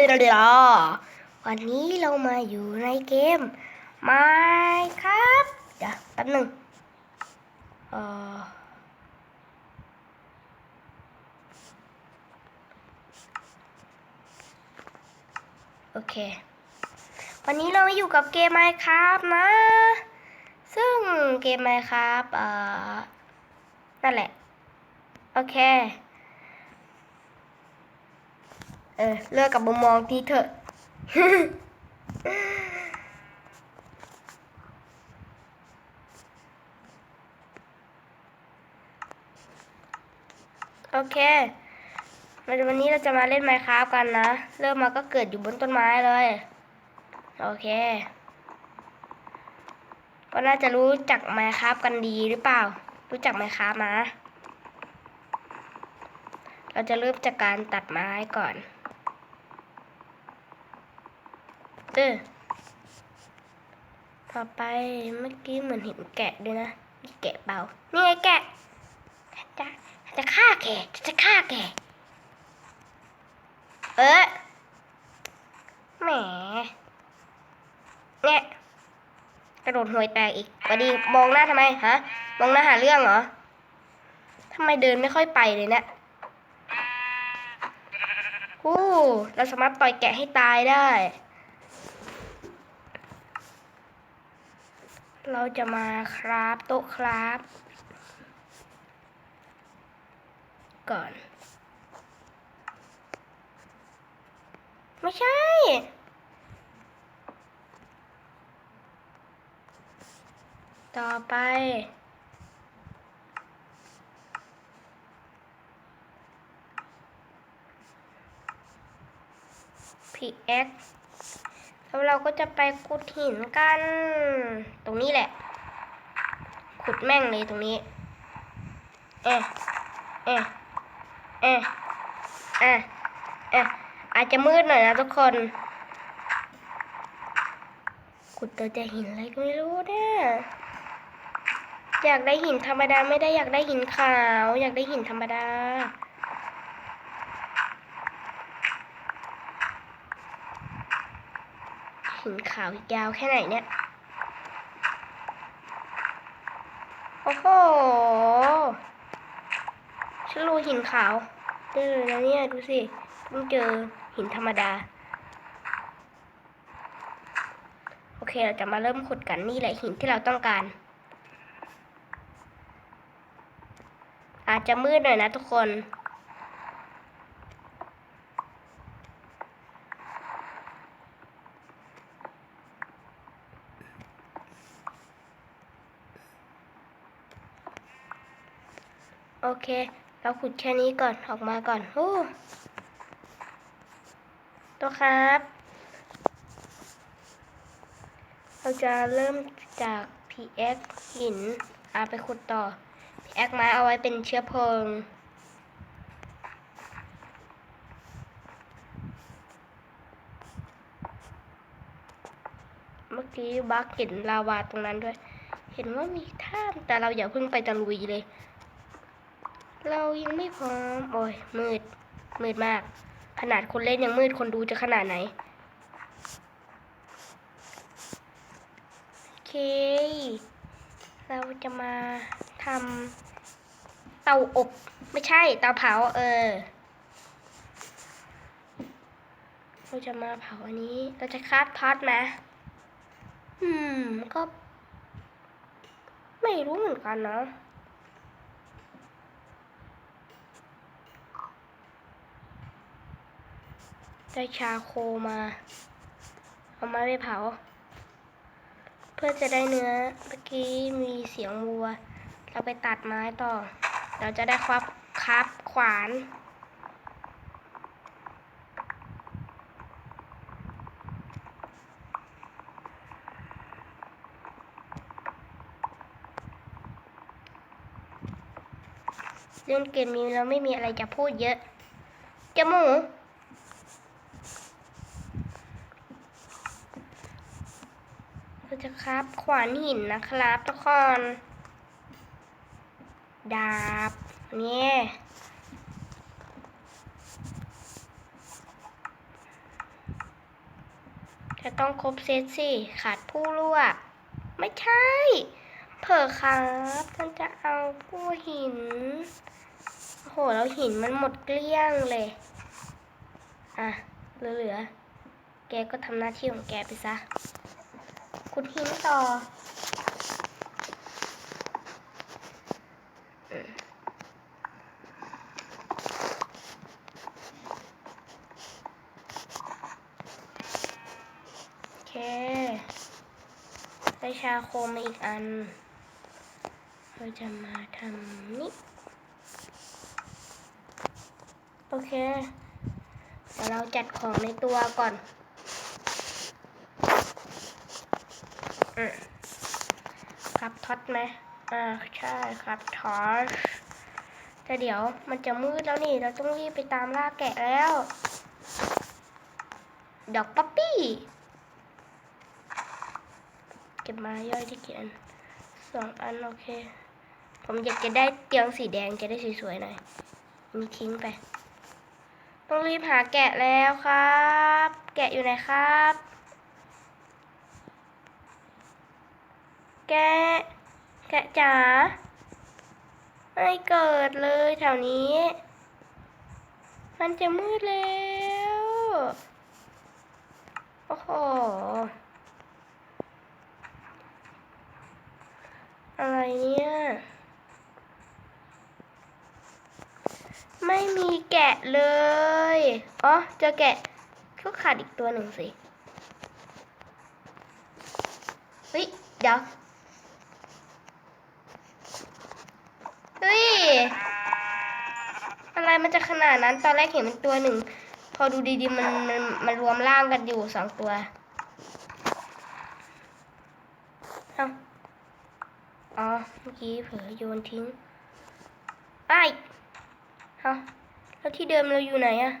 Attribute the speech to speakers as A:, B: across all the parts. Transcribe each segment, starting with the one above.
A: ดี๋ยวเดี๋ยววันนี้เรามาอยู่ในเกมไมครับเดี๋ยวแป๊บหนึ่งเออโอเค วันนี้เรามาอยู่กับเกมไมครับนะ ซึ่งเกมไมครับเอ่อนั่นแหละ โอเค เออ เลิกกับมุมมองนี้เถอะโอเควันนี้เราจะมาเล่นไมค r a f t กันนะ เริ่มมาก็เกิดอยู่บนต้นไม้เลย โอเค ก็น่าจะรู้จักไมค r a f t กันดีหรือเปล่า รู้จักไมค r a f t นะเราจะเริ่มจากการตัดไม้ก่อน เออต่อไปเมื่อกี้เหมือนเห็นแกะด้วยนะมีแกะเปล่านี่ไงแกะจะจะฆ่าแกจะฆ่าแกเออแหมเนี่ยกระโดดห่วยแตกอีกวัสดีมองหน้าทำไมฮะมองหน้าหาเรื่องเหรอทำไมเดินไม่ค่อยไปเลยเนี่ยฮู้เราสามารถต่อยแกะให้ตายได้ เราจะมาคราฟโต๊ะคราฟก่อน ไม่ใช่ ต่อไป PX แล้วเราก็จะไปขุดหินกัน ตรงนี้แหละ ขุดแม่งเลยตรงนี้ เอะเอะเอะเอะเอะอาจจะมืดหน่อยนะทุกคน ขุดเจอแต่หินอะไรก็ไม่รู้เนี่ย อยากได้หินธรรมดาไม่ได้อยากได้หินขาว อยากได้หินธรรมดา หินขาวยาวแค่ไหนเนี่ย โอ้โหฉันรู้หินขาวได้เลยนะเนี่ยดูสิเพิ่งเจอหินธรรมดา โอเคเราจะมาเริ่มขุดกันนี่แหละหินที่เราต้องการ อาจจะมืดหน่อยนะทุกคน โอเค เราขุดแค่นี้ก่อนออกมาก่อนโอ้ตัวครับ เราจะเริ่มจาก PX หินอาไปขุดต่อ PX ไม้เอาไว้เป็นเชื้อเพลิงเมื่อกี้บักเห็นลาวาตรงนั้นด้วย เห็นว่ามีถ้ำแต่เราอย่าเพิ่งไปตะลุยเลย เรายังไม่พร้อม โอ้ย มืด มืดมาก ขนาดคนเล่นยังมืดคนดูจะขนาดไหน โอเค เราจะมาทำเตาอบ ไม่ใช่ เตาเผา เออ เราจะมาเผาอันนี้ เราจะคาฟท็อตนะอืม ก็ ไม่รู้เหมือนกันเนาะ ได้ชาโคมา เอามาไปเผา เพื่อจะได้เนื้อเมื่อกี้มีเสียงวัว เราไปตัดไม้ต่อ เราจะได้ควับครับขวานเล่นเกมนี้เราไม่มีอะไรจะพูดเยอะจาหมู เราจะ ครับ ขวานหินนะครับทุกคน ดาบ เนี่ยต้องครบเซตสิ ขาดผู้ลวไม่ใช่ เผลอครับ มันจะเอาผู้หินโอ้โห แล้วหินมันหมดเกลี้ยงเลย อะ เหลือ ๆ แกก็ทำหน้าที่ของแกไปซะ คุณหินต่อโอเคได้ชาโคมมาอีกอัน เราจะมาทำนี่ โอเค เดี๋ยวเราจัดของในตัวก่อนอืม ครับท็อตไหมอ่าใช่ครับท็อตแต่เดี๋ยวมันจะมืดแล้วนี่ เราต้องรีบไปตามล่าแกะแล้ว ดอกป๊อปปี้ เก็บมาย่อยที่เกียนสองอันโอเค ผมอยากจะได้เตียงสีแดงจะได้สวยๆหน่อยมีทิ้งไป ต้องรีบหาแกะแล้วครับ แกะอยู่ไหนครับ แกะ แกะจ๋า ไม่เกิดเลยแถวนี้ มันจะมืดแล้ว โอ้โห อะไรเนี่ย ไม่มีแกะเลย อ๋อ เจอแกะ ก็ขาดอีกตัวหนึ่งสิ เฮ้ย เดี๋ยว เฮ้ย อะไรมันจะขนาดนั้น ตอนแรกเห็นมันตัวหนึ่ง พอดูดีๆมันมันมันรวมร่างกันอยู่สองตัวเอ้าอ๋อ เมื่อกี้เผลอโยนทิ้งไอ้ายเอ้าแล้วที่เดิมเราอยู่ไหนอะ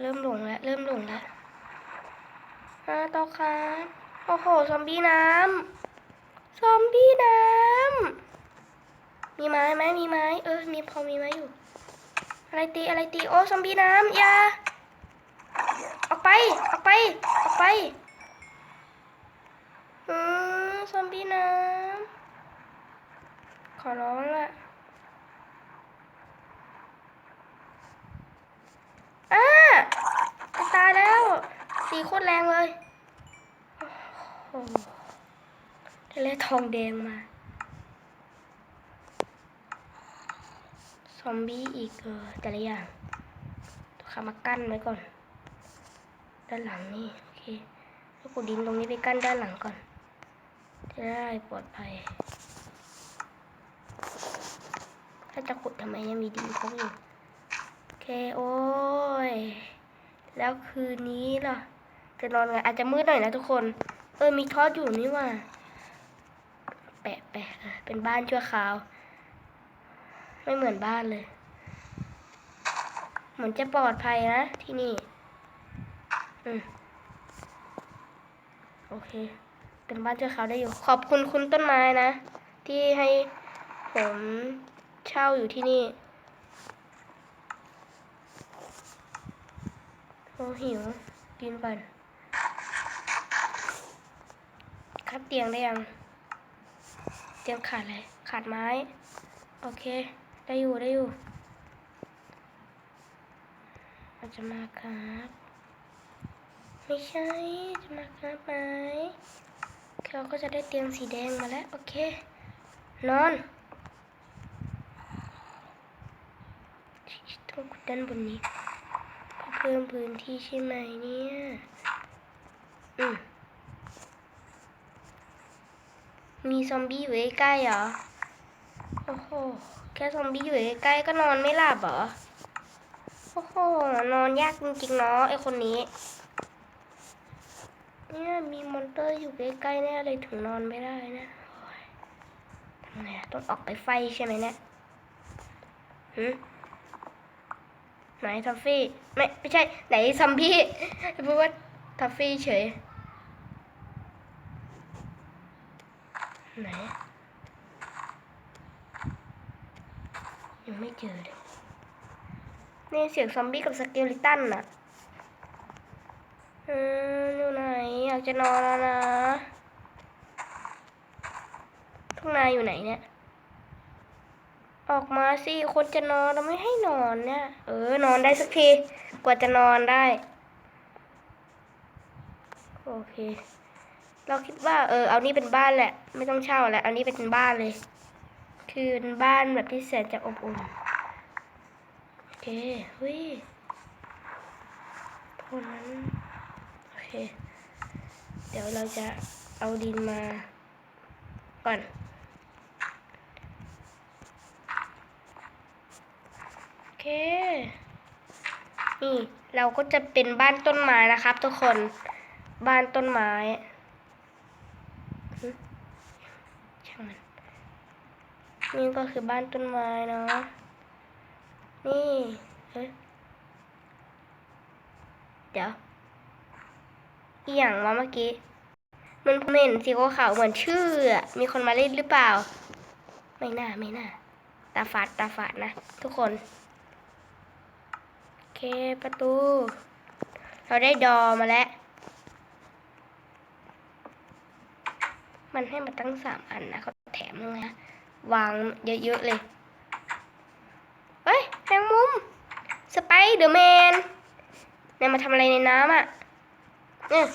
A: เริ่มหลงแล้ว เริ่มหลงแล้วอ่าต่อครับโอ้โห ซอมบี้น้ำ ซอมบี้น้ำ มีไม้ไหมมีไม้ เออ มีพอมีไม้อยู่ อะไรตีอะไรตี โอ้ซอมบี้น้ำยาออกไป ออกไป ออกไปอืมซอมบี้น้ำขอร้องละอ้าจะตายแล้วตีโคตรแรงเลยโอ้โหได้ทองแดงมา ซอมบี้อีกเออแต่ละอย่างต้องขามากั้นไว้ก่อน ด้านหลังนี่โอเคแล้วกูดินตรงนี้ไปกั้นด้านหลังก่อน จะได้ปลอดภัย ถ้าจะขุดทำไมยังมีดินครบอยู่โอเคโอ้ย แล้วคืนนี้ล่ะ จะนอนไงอาจจะมืดหน่อยนะทุกคน เออมีทอดอยู่นี่ว่า แปะแปะเป็นบ้านชั่วคราว ไม่เหมือนบ้านเลย เหมือนจะปลอดภัยนะที่นี่ อืมโอเค เป็นบ้านเจ้าเขาได้อยู่ ขอบคุณคุณต้นไม้นะ ที่ให้ผมเช่าอยู่ที่นี่โอ้หิว กินก่อนครับเตียงได้ยัง เตียงขาดอะไรขาดไม้ โอเค ได้อยู่ได้อยู่อาจจะมาครับ ไม่ใช่ จะมาครับไหมเราก็จะได้เตียงสีแดงมาแล้ว โอเค นอนต้องกดด้านบนนี้ เพิ่มพื้นที่ใช่ไหมเนี่ย อืมมีซอมบี้อยู่ใกล้เหรอ โอ้โห ค่ซอมบี้อยู่ใกล้ๆก็นอนไม่หลับเหรอ โอ้โห นอนยากจริงๆเนาะไอคนนี้ เนี่ยมีมอนเตอร์อยู่ใกล้ๆแน่เลยถึงนอนไม่ได้นะทำไงต้องออกไปไฟใช่ไหมเนี่ยหืมไหนทัฟฟี่ไม่ไม่ใช่ ไหนซัมบี้พูดว่าทัฟฟี่เฉยไหน ยังไม่เจอเลยนี่เสียงซอมบี้กับสเกลิตันน่ะเออืมอยู่ไหนอยากจะนอนแล้วนะ ทุ่งนาอยู่ไหนเนี่ย ออกมาสิ คนจะนอนเราไม่ให้นอนเนี่ย เออ นอนได้สักที กว่าจะนอนได้ โอเค เราคิดว่า เออ เอานี่เป็นบ้านแหละ ไม่ต้องเช่าแล้ว เอานี่เป็นบ้านเลย คือเป็นบ้านแบบที่แสนจะอบอุ่น โอเคเฮ้ยพวกนั้น โอเค เดี๋ยวเราจะเอาดินมา ก่อน โอเค นี่ เราก็จะเป็นบ้านต้นไม้นะครับทุกคน บ้านต้นไม้หึช่างมัน นี่ก็คือบ้านต้นไม้เนาะ นี่เฮ้ยเดี๋ยวอีหยังวะเมื่อกี้ มันผมเห็นสีขาวเหมือนชื่อ มีคนมาเล่นหรือเปล่า ไม่น่า ไม่น่า ตาฝาดตาฝาดนะ ทุกคน โอเคประตู เราได้ดอมาแล้ว มันให้มาตั้งสามอันนะเขาแถมยังไงนะ วางเยอะๆเลย เฮ้ยแมงมุม สไปเดอร์แมนนี่ยมาทำอะไรในน้ำอะ อืม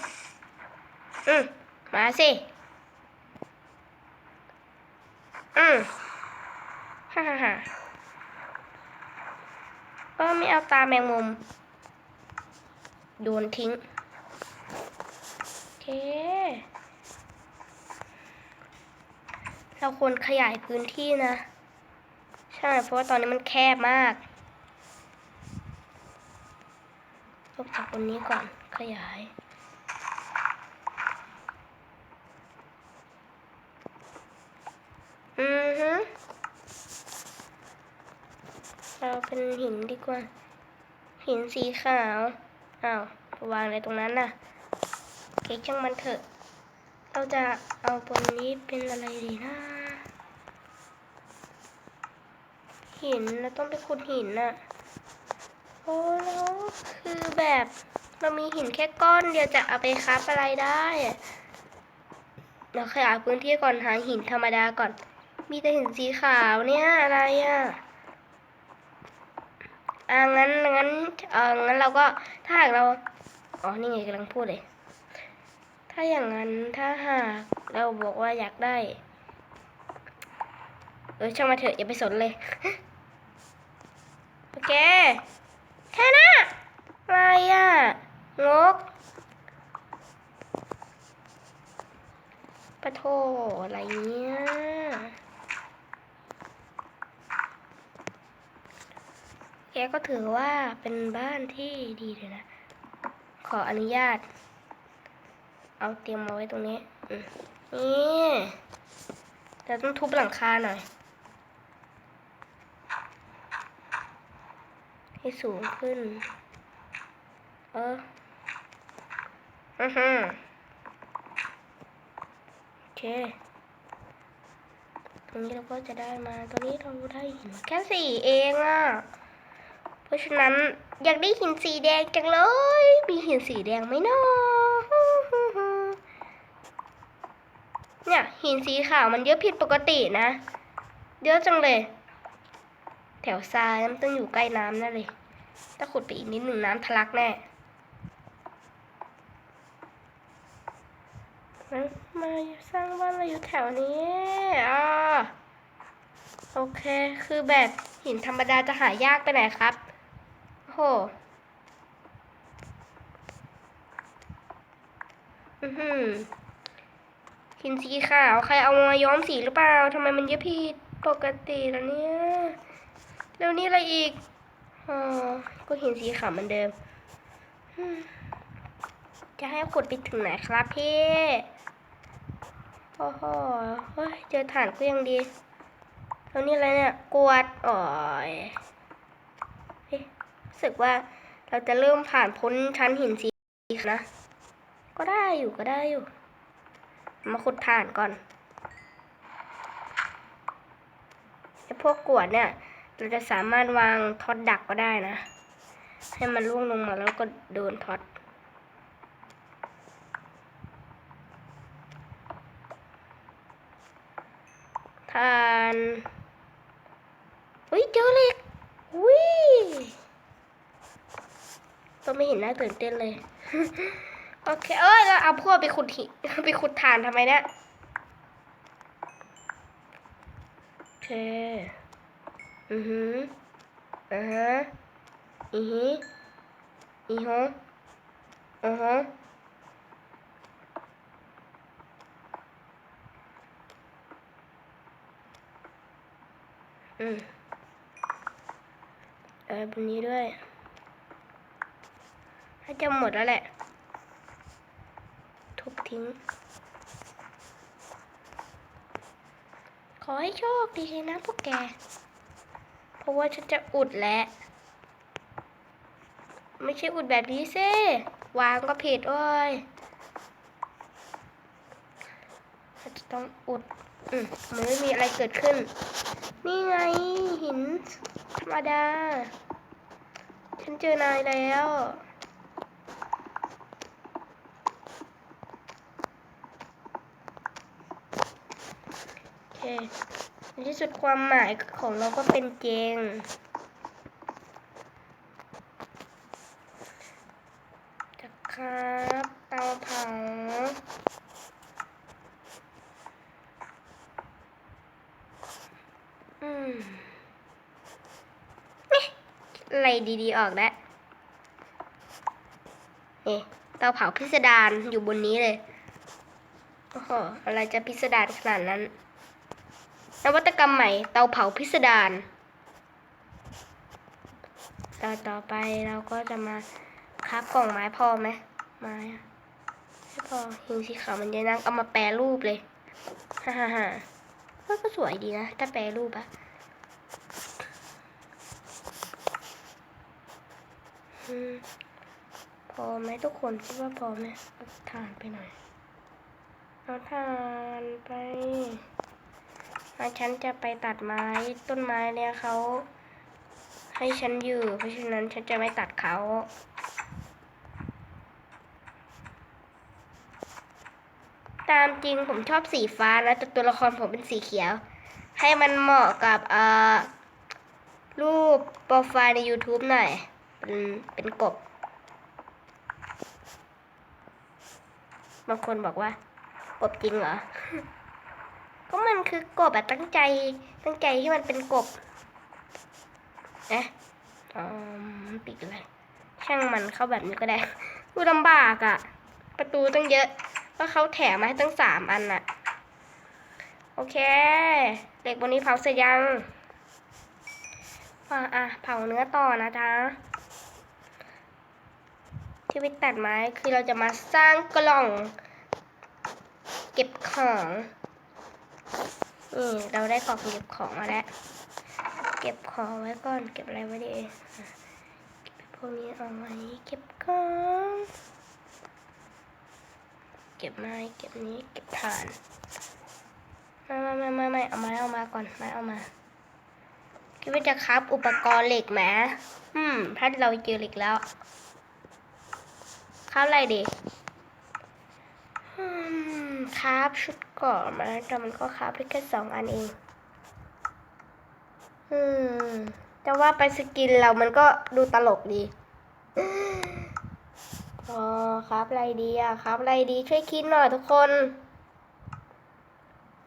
A: อืมมาสิ อืมฮ่าฮ่าฮ่าก็ไม่เอาตาแมงมุมโยนทิ้ง โอเค เราควรขยายพื้นที่นะ ใช่ เพราะว่าตอนนี้มันแคบมากลบจากบนนี้ก่อน ขยาย อือฮึเราเป็นหินดีกว่า หินสีขาว อ้าว วางอะไรตรงนั้นน่ะ เก๊ช่างมันเถอะ เราจะเอาตรงนี้เป็นอะไรดีนะ หินเราต้องไปขุดหินน่ะโอ้แล้วคือแบบเรามีหินแค่ก้อนเดียวจะเอาไปคับอะไรได้เราขยายพื้นที่ก่อนหาหินธรรมดาก่อน มีแต่หินสีขาวเนี่ยอะไรอะอ่างั้นงั้นเอองั้นเราก็ถ้าหากเราอ๋อนี่ไงกำลังพูดเลย ถ้าอย่างนั้นถ้าหากเราบอกว่าอยากได้ เออช่างมาเถอะอย่าไปสนเลย โอเค แค่น่ะอะไรอะงกปะโทอะไรเนี่ยแกก็ถือว่าเป็นบ้านที่ดีเลยนะ ขออนุญาต เอาเตรียมมาไว้ตรงนี้ นี่เราต้องทุบหลังคาหน่อย ให้สูงขึ้น เอออือฮึโอเค ตรงนี้เราก็จะได้มาตัวนี้เราได้หินแค่สี่เองอะ เพราะฉะนั้นอยากได้หินสีแดงจังเลย มีหินสีแดงไหมเนาะเนี่ยหินสีขาวมันเยอะผิดปกตินะ เยอะจังเลย แถวทรายมันต้องอยู่ใกล้น้ำแน่เลย ถ้าขุดไปอีกนิดหนึ่งน้ำทะลักแน่มาสร้างบ้านเราอยู่แถวนี้อ่าโอเค คือแบบหินธรรมดาจะหายากไปไหนครับโอ้โหอือหือหินสีขาว ใครเอามาย้อมสีหรือเปล่าทำไมมันเยอะผิดปกติแล้วเนี่ย แล้วนี่อะไรอีกอ๋อก็หินสีขาวเหมือนเดิม จะให้ขุดไปถึงไหนครับพี่โอ้โหเจอฐานก็ยังดี แล้วนี่อะไรเนี่ย กวดอ๋อยเฮ้ยรู้สึกว่าเราจะเริ่มผ่านพ้นชั้นหินสีนะ ก็ได้อยู่ก็ได้อยู่ มาขุดฐานก่อนไอ้พวกกวดเนี่ย เราจะสามารถวางท็อตดักก็ได้นะ ให้มันล่วงลงมาแล้วก็โดนท็อตทานอุ้ยเจอเล็กอุ้ยก็ไม่เห็นน่าตื่นเต้นเลย โอเค เอ้ยเราเอาพวกไปขุดหิไปขุดฐานทำไมเนะี่ยโอเค อือหืออ่าฮะอือหืออือฮะอือฮะอืมเออบนนี้ด้วยถ้าจะหมดแล้วแหละ ทุบทิ้ง ขอให้โชคดีนะพวกแก ราะว่าฉันจะอุดแล้วไม่ใช่อุดแบบนี้ซิวางก็ผิดโอ้ยาจะต้องอุด อืมมันไม่มีอะไรเกิดขึ้น นี่ไงหินธรรมดา ฉันเจอนายแล้ว โอเค ใน ที่สุดความหมายของเราก็เป็นจริงจะครับเตาเผาอืมเอ๊ะอะไรดีๆออกแล้วนี่เตาเผาพิสดารอยู่บนนี้เลยโอ้โหอะไรจะพิสดารขนาดนั้น นวัตกรรมใหม่เตาเผาพิสดารต่อต่อไปเราก็จะมาคับกล่องไม้พอไหมไม้ไม่พอหินสีขาวมันจะนั่งเอามาแปรรูปเลยฮ่าฮ่าฮ่าก็สวยดีนะถ้าแปรรูปอะอพอไหมทุกคนคิดว่าพอไหมทานไปหน่อยเอาทานไป ฉันจะไปตัดไม้ต้นไม้เนี่ยเขาให้ฉันอยู่ เพราะฉะนั้นฉันจะไม่ตัดเขาตามจริงผมชอบสีฟ้านะแต่ตัวละครผมเป็นสีเขียว ให้มันเหมาะกับรูปโปรไฟล์ใน YouTube หน่อย เป็นเป็นกบบางคนบอกว่ากบจริงเหรอ ก็มันคือกบอะตั้งใจ ตั้งใจที่มันเป็นกบเอ๊ะอ๋อปิดเลยช่างมันเข้าแบบนี้ก็ได้ดูลำบากอะประตูตั้งเยอะเพราะเขาแถมมาให้ตั้งสามอันอะโอเคเหล็กบนนี้เผาเสร็จยังอะอะเผาเนื้อต่อนะจ๊ะที่ไปตัดไม้คือเราจะมาสร้างกล่อง เก็บของ นี่เราได้กล่องเก็บของมาแล้ว เก็บของไว้ก่อน เก็บอะไรไว้ดีพวกนี้เอาไว้เก็บของ เก็บไม้ เก็บนี้ เก็บถ่านไม่ไม่ไม่ไม่ไม่เอาไม้เอามาก่อนไม้เอามาคิดว่าจะครับอุปกรณ์เหล็กไหมอืมถ้าเราเจอเหล็กแล้วครับอะไรดี ครับชุดเกราะมาแต่มันก็ครับได้แค่สองอันเอง อืม แต่ว่าไปสกินเรามันก็ดูตลกดีอ๋อครับอะไรดีอะครับอะไรดีช่วยคิดหน่อยทุกคน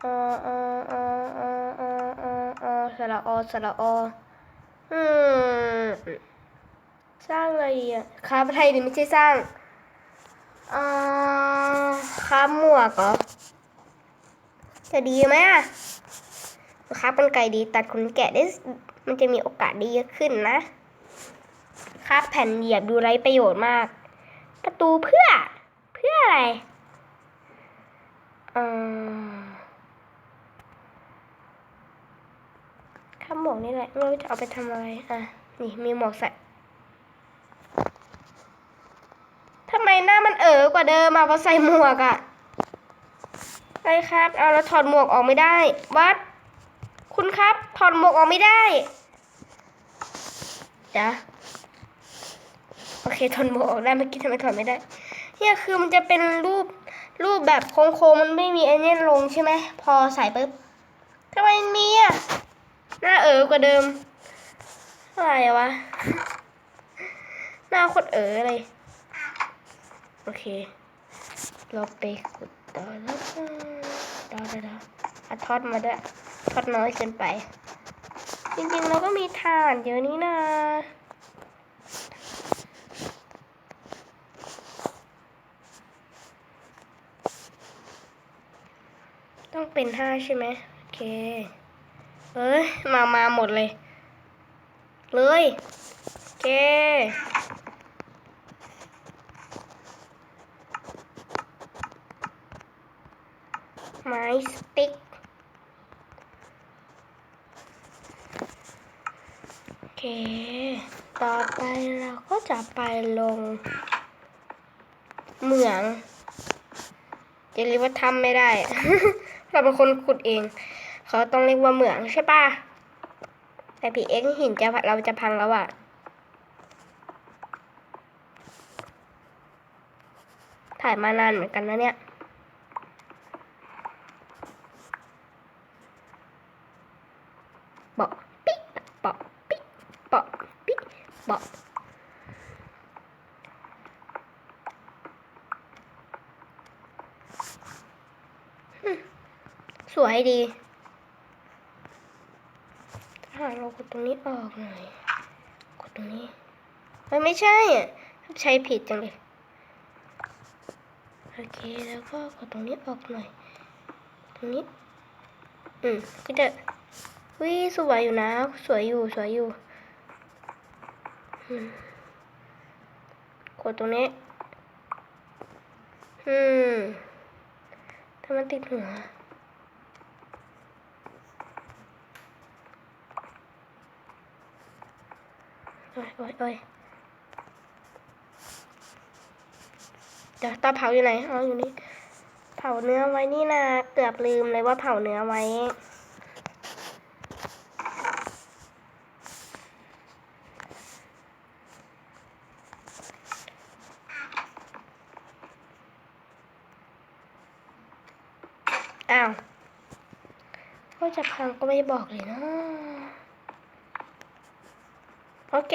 A: เออเออเออเออเออเออเออสระอสระออืมสร้างอะไรดีอะครับอะไรดีไม่ใช่สร้าง อ่าค้าหมวกเหรอ จะดีไหมอะค้าเป็นไก่ดีตัดขนแกะได้ มันจะมีโอกาสดีเยอะขึ้นนะค้าแผ่นเหยียบดูไร้ประโยชน์มาก ประตูเพื่อ เพื่ออะไรเออค้าหมวกนี่แหละไม่รู้จะเอาไปทำอะไร อะ นี่มีหมวกใส่ ทำไม หน้ามันเอ๋อกว่าเดิมอะพอใส่หมวกอะใช่ครับ เอาแล้วถอดหมวกออกไม่ได้วัดคุณครับ ถอดหมวกออกไม่ได้เดี๋ยวโอเคถอดหมวกออกได้เมื่อกี้ทำไมถอดไม่ได้เนี่ยคือมันจะเป็นรูปรูปแบบโค้งๆมันไม่มีไอ้เนี่ยลงใช่ไหมพอใส่ปุ๊บทำไมมีอะหน้าเอ๋อกว่าเดิมอะไรวะหน้าโคตรเอ๋อเลย โอเค เราไปขุดต่อแล้วก็ต่อต่อต่ออาทอดมาด้วยทอดน้อยเกินไป จริงๆเราก็มีถ่านเยอะนี่นาต้องเป็นห้าใช่ไหมโอเค เอ้ย มามาหมดเลย เลย โอเค ไม้สติ๊กโอเค ต่อไปเราก็จะไปลง เหมืองจะเรียกว่าทำไม่ได้ เราเป็นคนขุดเอง เขาต้องเรียกว่าเหมืองใช่ปะแต่พี่เอ็กหินจะเราจะพังแล้วอะถ่ายมานานเหมือนกันนะเนี่ย ปาะปิ๊กปาะปิ๊กปาะปิ๊กปาะอืมสวยดีถ้าเรากดตรงนี้ออกหน่อย กดตรงนี้ มันไม่ใช่อะ ใช้ผิดจังเลย โอเค แล้วก็กดตรงนี้ออกหน่อย ตรงนี้ อืม ก็จะ วิสวยอยู่นะ สวยอยู่ สวยอยู่ กดตรงนี้ อืมถ้ามันติดหัวโอ้ยโอ้ยโอ้ยเดี๋ยวตาเผาอยู่ไหน อ๋อ อยู่นี่ เผาเนื้อไว้นี่นะ เกือบลืมเลยว่าเผาเนื้อไว้ อ้าวก็จะพังก็ไม่ บอกเลยนะ โอเค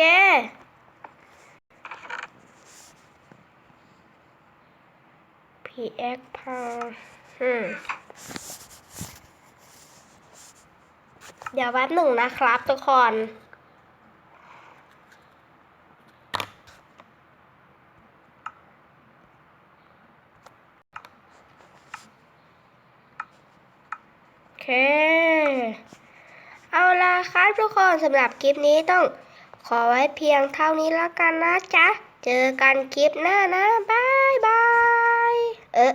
A: PX พังอืมเดี๋ยวแป๊บหนึ่งนะครับทุกคน โอเค เอาล่ะครับทุกคน สำหรับคลิปนี้ต้องขอไว้เพียงเท่านี้แล้วกันนะจ๊ะ เจอกันคลิปหน้านะบายบาย เออ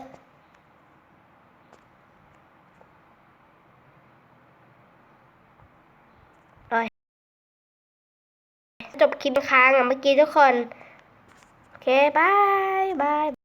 A: โอ้ยจบคลิปค้างอะเมื่อกี้ทุกคน โอเคบายบาย